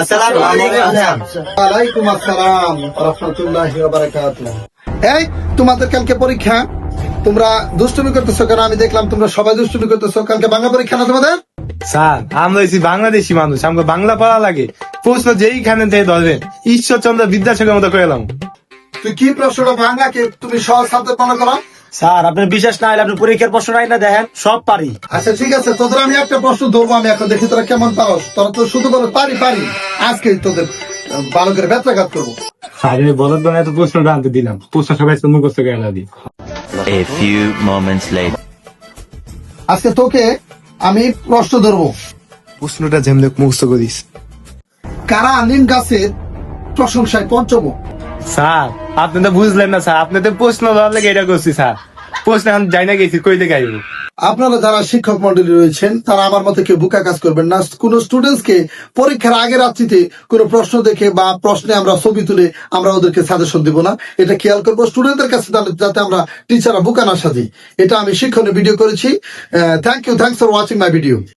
আসসালামু আলাইকুম আসসালাম রহমতুল্লাহি ওয়া বারাকাতুহু। এই তোমাদের কালকে পরীক্ষা? তোমরা দুষ্টুমি করতেছো কেন? আমি দেখলাম তোমরা সবাই দুষ্টুমি করতেছো। কালকে বাংলা পরীক্ষা না তোমাদের? স্যার আমরা হচ্ছি বাংলাদেশি মানুষ আমাকে বাংলা পড়া লাগে। প্রশ্ন যেইখানে থেকে ধরবেন ঈশ্বরচন্দ্র বিদ্যাসাগর মতো করে এলাম। তুই কি প্রশ্নটা বাংলাকে তুমি সহজ সাথে মনে করো। স্যার আপনার বিশ্বাস না হলে আপনি পরীক্ষার প্রশ্ন নাই না দেখেন সব পারি। আচ্ছা ঠিক আছে তোদের আমি একটা প্রশ্ন ধরবো আমি এখন দেখি তোরা কেমন পারো তোরা তো শুধু বলো পারি পারি। আজকে তোদের আহ, ভালো করে ব্যত্রাঘাত করব আরে বলদ বানা এত প্রশ্নটা আনতে দিলাম। প্রশ্ন সবাই মুখস্থ করে দিই A few moments later. আজকে তোকে আমি প্রশ্ন ধরবো। প্রশ্নটা যেমন মুখস্থ করিস। কারা নিম গাছের প্রশংসায় পঞ্চম? স্যার আপনি তো বুঝলেন না, স্যার। আপনি তো প্রশ্ন এটা করছি, স্যার। প্রশ্ন এখন যাই না গেছি, কই থেকে আপনারা যারা শিক্ষক মন্ডলী রয়েছেন, তারা আমার মতে কেউ বুকা কাজ করবেন না। কোন স্টুডেন্টস কে পরীক্ষার আগে রাত্রিতে কোনো প্রশ্ন দেখে বা প্রশ্নে আমরা ছবি তুলে আমরা ওদেরকে সাজেশন দিব না। এটা খেয়াল করব স্টুডেন্টদের কাছে যাতে আমরা টিচাররা বুকা না সাজি। এটা আমি শিক্ষণের ভিডিও করেছি। Thank you thanks for watching my video